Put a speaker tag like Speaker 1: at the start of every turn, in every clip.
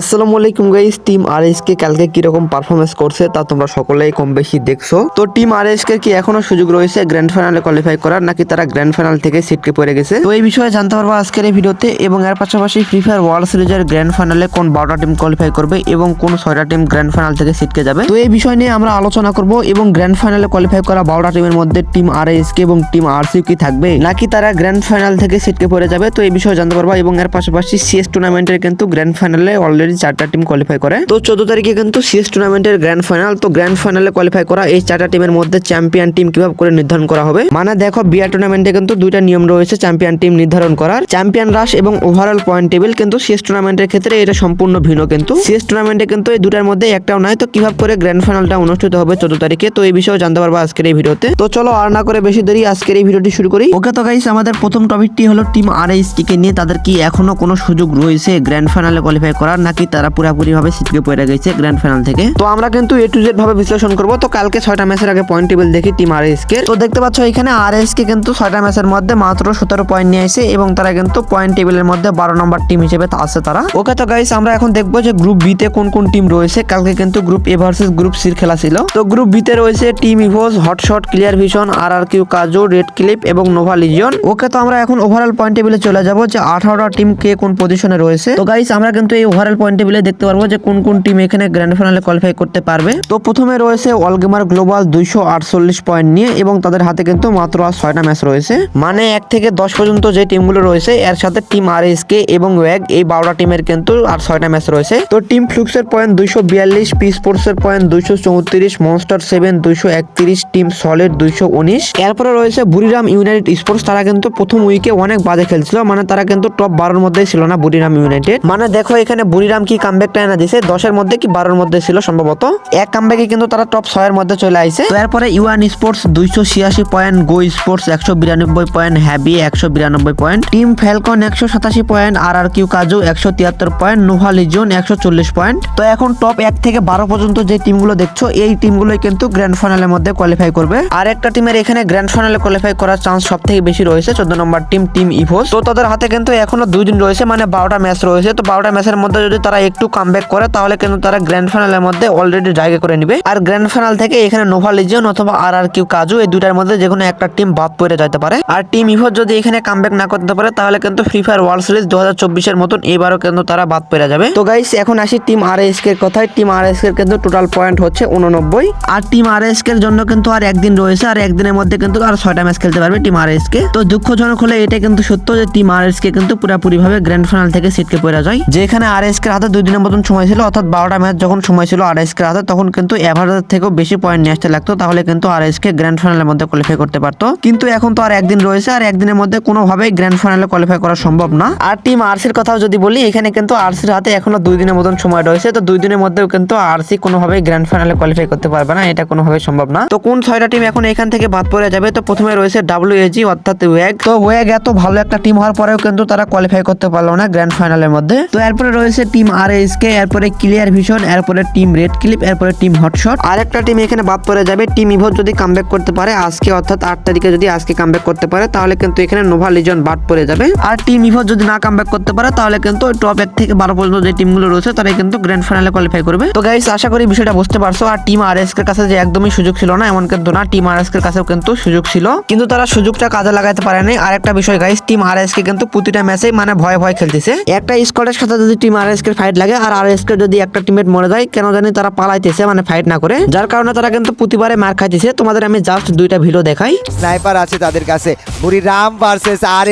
Speaker 1: আসসালামু আলাইকুম guys team আর কে কালকে কীরকম পারফরমেন্স করছে তা তোমরা সকলেই কম বেশি দেখছ। তো টিম আর কে কি এখনও সুযোগ রয়েছে গ্র্যান্ড ফাইনালে কোয়ালিফাই করার, নাকি তারা গ্র্যান্ড ফাইনাল থেকে সিটকে পড়ে গেছে? তো এই বিষয়ে জানতে পারব আজকের এই ভিডিওতে, এবং এর পাশাপাশি ফ্রি ফায়ার ওয়ার্ল্ড সিরিজের গ্র্যান্ড ফাইনালে কোন বারোটা টিম কোয়ালিফাই করবে এবং কোন ছয়টা টিম গ্র্যান্ড ফাইনাল থেকে সিটকে যাবে? তো এই বিষয় নিয়ে আমরা আলোচনা করব, এবং গ্র্যান্ড ফাইনালে কোয়ালিফাই করা বারোটা টিমের মধ্যে টিম আর কে এবং টিম আর কি থাকবে, নাকি তারা গ্র্যান্ড ফাইনাল থেকে সিটকে পড়ে যাবে? তো এই বিষয়ে জানতে পারব, এবং এর পাশাপাশি সিএস টুর্নামেন্টের কিন্তু গ্র্যান্ড ফাইনালে অলরেডি চারটা টিম কোয়ালিফাই করে। তো চোদ্দ তারিখে কিন্তু সিএস টুর্নামেন্টের গ্র্যান্ড ফাইনাল তো গ্র্যান্ড ফাইনালে কোয়ালিফাই করা এই চারটা টিমের মধ্যে চ্যাম্পিয়ন টিম কীভাবে করে নির্ধারণ করা হবে? মানে দেখো বিয়ার টুর্নামেন্টে কিন্তু দুইটা নিয়ম রয়েছে চ্যাম্পিয়ন টিম নির্ধারণ করার। চ্যাম্পিয়ন রাশ এবং ওভারঅল পয়েন্ট টেবিল কিন্তু সিএস টুর্নামেন্টের ক্ষেত্রে এটা সম্পূর্ণ ভিন্ন কিন্তু। সিএস টুর্নামেন্টে কিন্তু এই দুটার মধ্যে একটাও নাই তো কীভাবে করে গ্র্যান্ড ফাইনালটা অনুষ্ঠিত হবে চোদ্দ তারিখে? তো এই বিষয়ে জানতে পারব আজকের এই ভিডিওতে। তো চলো আর না করে বেশি দেরি, আজকের এই ভিডিওটি শুরু করি। ওকে, তো গাইস আমাদের প্রথম টপিকটি হলো টিম আর কে নিয়ে। তাদের কি এখনও কোনো সুযোগ রয়েছে গ্র্যান্ড ফাইনালে কোয়ালিফাই করার? নাকি তারা পুরোপুরি ভাবে সিটকে পড়ে গেছে গ্র্যান্ড ফাইনাল থেকে। তো আমরা কিন্তু এ টু জেড ভাবে বিশ্লেষণ করব। তো কালকে ছয়টা ম্যাচের আগে পয়েন্ট টেবিল দেখি টিম আর এস কে তো দেখতে পাচ্ছ এখানে আর এস কে কিন্তু ছয়টা ম্যাচের মধ্যে মাত্র সতেরো পয়েন্ট নিয়ে আসে এবং তারা কিন্তু পয়েন্ট টেবিলের মধ্যে বারো নম্বর টিম হিসেবে আছে তারা। ওকে তো গাইস আমরা এখন দেখব যে গ্রুপ বি তে কোন কোন টিম রয়েছে। কালকে কিন্তু গ্রুপ এ ভার্সেস গ্রুপ সির খেলা ছিল। তো গ্রুপ বি তে রয়েছে team Evos Hotshot Clear Vision R R Q Kazu Red Clip এবং নোভা লিজিয়ন ওকে তো আমরা এখন ওভারঅল পয়েন্ট টেবিলে চলে যাব যে আঠারোটা টিম কে কোন পজিশনে রয়েছে। তো গাইস আমরা কিন্তু এই ওভারঅল পয়েন্ট টেবিলে দেখতে পারব যে কোন কোন টিম এখানে গ্র্যান্ড ফাইনালে কোয়ালিফাই করতে পারবে। তো প্রথমে রয়েছে অলগেমার গ্লোবাল দুইশো আটচল্লিশ পয়েন্ট নিয়ে এবং তাদের হাতে কিন্তু মাত্র আর ছয়টা ম্যাচ রয়েছে। মানে এক থেকে দশ পর্যন্ত যে টিমগুলো রয়েছে, এর সাথে টিম আর কে এবং ওয়াগ এই বারোটা টিমের কিন্তু আর ছয়টা ম্যাচ রয়েছে। তো টিম ফ্লুক্সের পয়েন্ট দুইশো বিয়াল্লিশ পি স্পোর্টসের পয়েন্ট দুইশো চৌত্রিশ মনস্টার সেভেন দুইশো একত্রিশ টিম সলিড দুইশো উনিশ। এরপরে রয়েছে বুড়িরাম ইউনাইটেড স্পোর্টস তারা কিন্তু প্রথম উইকে অনেক বাজে খেলছিল মানে তারা কিন্তু টপ বারোর মধ্যে ছিল না বুড়িরাম ইউনাইটেড মানে দেখো এখানে বুড়িরাম কি কামব্যাকটা এনে দিছে? দশের মধ্যে কি বারোর মধ্যে ছিল সম্ভবত? এক কামব্যাকে কিন্তু তারা টপ ছয়ের মধ্যে চলে আইছে। তো এরপরে ইউয়ান স্পোর্টস দুইশো ছিয়াশি পয়েন্ট গো স্পোর্টস একশো বিরানব্বই পয়েন্ট হ্যাবি একশো বিরানব্বই পয়েন্ট টিম ফ্যালকন একশো সাতাশি পয়েন্ট আর আর কিউ কাজু একশো তিয়াত্তর পয়েন্ট নোভা লিজন একশো চল্লিশ পয়েন্ট তো এখন টপ এক থেকে বারো পর্যন্ত যে টিমগুলো দেখছ, এই টিমগুলোই কিন্তু গ্র্যান্ড ফাইনালের মধ্যে কোয়ালিফাই করবে। আর একটা টিমের এখানে গ্র্যান্ড ফাইনালে কোয়ালিফাই করার চান্স সব থেকে বেশি রয়েছে, চোদ্দ নম্বর টিম টিম ইভোস তো তাদের হাতে কিন্তু এখনও দুই দিন রয়েছে মানে বারোটা ম্যাচ রয়েছে। তো বারোটা ম্যাচের মধ্যে যদি তারা একটু কামব্যাক করে, তাহলে কিন্তু তারা গ্র্যান্ড ফাইনালের মধ্যে অলরেডি জায়গা করে নিবে। আর গ্র্যান্ড ফাইনাল থেকে এখানে নোভা লিজিয়ন অথবা আর আর কিউ কাজু এই দুটার মধ্যে যে কোনো একটা টিম বাদ পড়ে যেতে পারে। আর টিম ইভোস যদি এখানে কামব্যাক না করতে পারে, তাহলে কিন্তু ফ্রি ফায়ার ওয়ার্ল্ড সিরিজ দু হাজার চব্বিশের মতন এবারও কিন্তু তারা বাদ পড়ে যাবে। তো গাইস এখন আসি টিম আর এস এর কথায়। টিম আর এস এর কিন্তু টোটাল পয়েন্ট হচ্ছে উননব্বই আর টিম আর এস এর জন্য কিন্তু আর একদিন রয়েছে, আর একদিনের মধ্যে কিন্তু আর ছয়টা ম্যাচ খেলতে পারবে টিম আর এস কে তো দুঃখজনক হলে এটা কিন্তু সত্য যে টিম আর এস কে কিন্তু পুরোপুরি ভাবে গ্র্যান্ড ফাইনাল থেকে সিটকে পড়ে যায়। যেখানে আর এস কে হাতে দুই দিনের মতন সময় ছিল, অর্থাৎ বারোটা ম্যাচ যখন সময় ছিল আর এস কে হাতে, তখন কিন্তু এভারেজ থেকেও বেশি পয়েন্ট নিয়ে আসতে লাগতো, তাহলে কিন্তু আর এস কে গ্র্যান্ড ফাইনালের মধ্যে কোয়ালিফাই করতে পারতো। কিন্তু এখন তো আর একদিন রয়েছে, আর একদিনের মধ্যে কোনোভাবেই গ্র্যান্ড ফাইনালে কোয়ালিফাই করা সম্ভব না। আর টিম আরসির কথাও যদি বলি, এখানে কিন্তু আরসির হাতে এখনও দুই দিনের মতন সময় রয়েছে, তো দুই দিনের মধ্যেও কিন্তু আরসি কোনোভাবেই গ্র্যান্ড ফাইনালে কোয়ালিফাই করতে পারবে না, এটা কোনোভাবে সম্ভব না। তো কোন ছয়টা টিম এখন এখান থেকে বাদ পড়ে যাবে? তো প্রথমে রয়েছে ডাব্লিউএজি অর্থাৎ ওয়াগ তো ওয়াগ এত ভালো একটা টিম হওয়ার পরেও কিন্তু তারা কোয়ালিফাই করতে পারল না গ্র্যান্ড ফাইনালের মধ্যে। তো এরপরে রয়েছে টিম আর এস কে এরপরে ক্লিয়ার ভিশন এরপরে টিম রেড ক্লিপ এরপরে টিম হটশট আরেকটা টিম এখানে বাদ পড়ে যাবে টিম ইভোট যদি কামব্যাক করতে পারে আজকে অর্থাৎ আট তারিখে যদি আজকে কামব্যাক করতে পারে তাহলে কিন্তু এখানে নোভা লিজন বাদ পড়ে যাবে। আর টিম ইভোট যদি না কামব্যাক করতে পারে তাহলে কিন্তু টপ এক থেকে বারো পর্যন্ত যে টিমগুলো রয়েছে তারা কিন্তু গ্র্যান্ড ফাইনালে কোয়ালিফাই করবে। তো গাইস আশা করি বিষয়টা বুঝতে পারছ আর টিম আর এস এর কাছে যে একদমই সুযোগ ছিল না এমন কিন্তু না টিম আর এস এর কাছেও কিন্তু সুযোগ ছিল। কিন্তু তারা সুযোগটা কাজে লাগাতে পারেনি। আর একটা বিষয় guys team R S K কিন্তু প্রতিটা ম্যাচেই মানে ভয় ভয় খেলতেছে। একটা স্কোয়াডের সাথে যদি team R S K fight লাগে। আর আর এস যদি একটা টিমেট মরে যায়, কেন জানি তারা পালাইতেছে মানে ফাইট না করে। যার কারণে তারা কিন্তু প্রতিবারে মার খাইতেছে। তোমাদের আমি জাস্ট দুইটা ভিডিও দেখাই।
Speaker 2: স্নাইপার আছে তাদের কাছে। Buriram versus R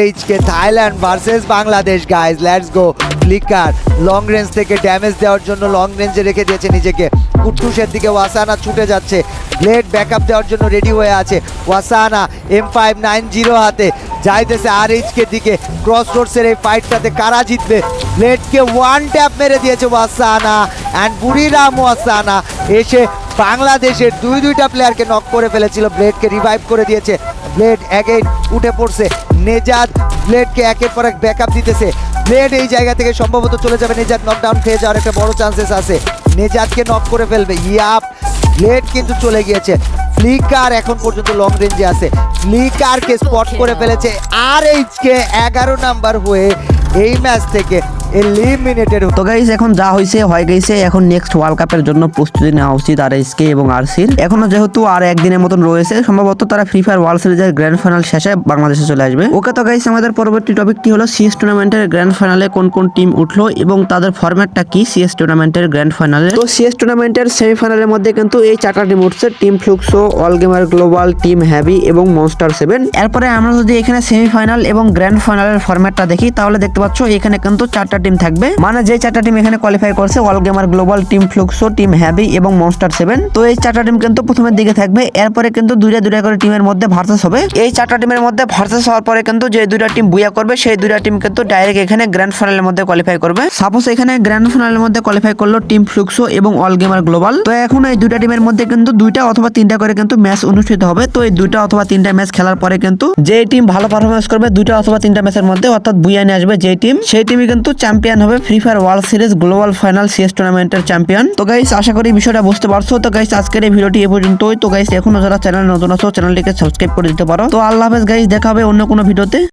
Speaker 2: Thailand versus Bangladesh guys let's go Flicker long range থেকে ড্যামেজ দেওয়ার জন্য লং রেঞ্জে রেখে দিয়েছে নিজেকে। কুট্টুসের দিকে ওয়াসানা ছুটে যাচ্ছে। ব্লেড ব্যাকআপ দেওয়ার জন্য রেডি হয়ে আছে। Wasana M five nine zero হাতে। যাইতেছে আর এইচ কে দিকে। ক্রস রোডসের এই ফাইটটাতে কারা জিতবে? ব্লেডকে ওয়ান ট্যাপ মেরে দিয়েছে ওয়াসানা অ্যান্ড বুড়িরাম ওয়াসানা এসে বাংলাদেশের দুই দুইটা প্লেয়ারকে নক করে ফেলেছিল। ব্লেডকে রিভাইভ করে দিয়েছে। ব্লেড অ্যাগেইন উঠে পড়ছে। নেজাদ ব্লেডকে একের পর এক ব্যাকআপ দিতেছে। ব্লেড এই জায়গা থেকে সম্ভবত চলে যাবে। নেজাদ নকডাউন খেয়ে যাওয়ার একটা বড় চান্সেস আছে। নেজাদকে নক করে ফেলবে। ইয়াপ ব্লেড কিন্তু চলে গিয়েছে। ফ্লিকার এখন পর্যন্ত লং রেঞ্জে আছে। ফ্লিকারকে স্পট করে ফেলেছে। আর এইচকে এগারো নাম্বার হয়ে এই ম্যাচ থেকে এলিমিনেটেড
Speaker 1: তো গাইস এখন যা হয়েছে হয়ে গেছে। এখন নেক্সট ওয়ার্ল্ড কাপের জন্য প্রস্তুতি নেওয়া উচিত আর এস কে এবং আরসির এখনও যেহেতু আর একদিনের মতন রয়েছে, সম্ভবত তারা ফ্রি ফায়ার ওয়ার্ল্ড সিরিজের গ্র্যান্ড ফাইনাল শেষে বাংলাদেশে চলে আসবে। ওকে তো গাইস আমাদের পরবর্তী টপিকটি হলো? সিএস টুর্নামেন্টের গ্র্যান্ড ফাইনালে কোন কোন টিম উঠল এবং তাদের ফরম্যাটটা কি সিএস টুর্নামেন্টের গ্র্যান্ড ফাইনালে তো সিএস টুর্নামেন্টের সেমিফাইনালের মধ্যে কিন্তু এই চারটা টিম উঠছে। Team Fluxo All Gamer Global team Heavy এবং মনস্টার সেভেন এরপরে আমরা যদি এখানে সেমিফাইনাল এবং গ্র্যান্ড ফাইনালের ফরম্যাটটা দেখি, তাহলে দেখতে পাচ্ছ এখানে কিন্তু চারটা টিম থাকবে। মানে যে চারটা টিম এখানে কোয়ালিফাই করছে All Gamer Global team Fluxo team Heavy এবং মনস্টার সেভেন তো এই চারটা টিম কিন্তু প্রথমের দিকে থাকবে, এরপরে কিন্তু দুইটা দুইটা করে টিমের মধ্যে ভার্সাস হবে। এই চারটা টিমের মধ্যে ভার্সাস হওয়ার পরে কিন্তু যে দুইটা টিম বুয়া করবে, সেই দুইটা টিম কিন্তু ডাইরেক্ট এখানে গ্র্যান্ড ফাইনালের মধ্যে কোয়ালিফাই করবে। সাপোজ এখানে গ্র্যান্ড ফাইনালের মধ্যে কোয়ালিফাই করল টিম ফ্লুক্সো এবং অল গেমার গ্লোবাল তো এখন এই দুইটা টিমের মধ্যে কিন্তু দুইটা অথবা তিনটা করে কিন্তু ম্যাচ অনুষ্ঠিত হবে। তো এই দুইটা অথবা তিনটা ম্যাচ খেলার পরে কিন্তু যে টিম ভালো পারফরমেন্স করবে, দুইটা অথবা তিনটা ম্যাচের মধ্যে অর্থাৎ বুয়া নিয়ে আসবে যে টিম সেই টিমই কিন্তু চ্যাম্পিয়ন হবে Free Fire World Series Global Final CS টুর্নামেন্টের চ্যাম্পিয়ন। তো গাইস আশা করি বিষয়টা বুঝতে পারছ। তো গাইস আজকের এই ভিডিওটি এ পর্যন্তই। তো গাইস এখনও যারা চ্যানেল নতুন আছো চ্যানেলটিকে সাবস্ক্রাইব করে দিতে পারো। তো আল্লাহ হাফেজ গাইস দেখা হবে অন্য কোনো ভিডিওতে।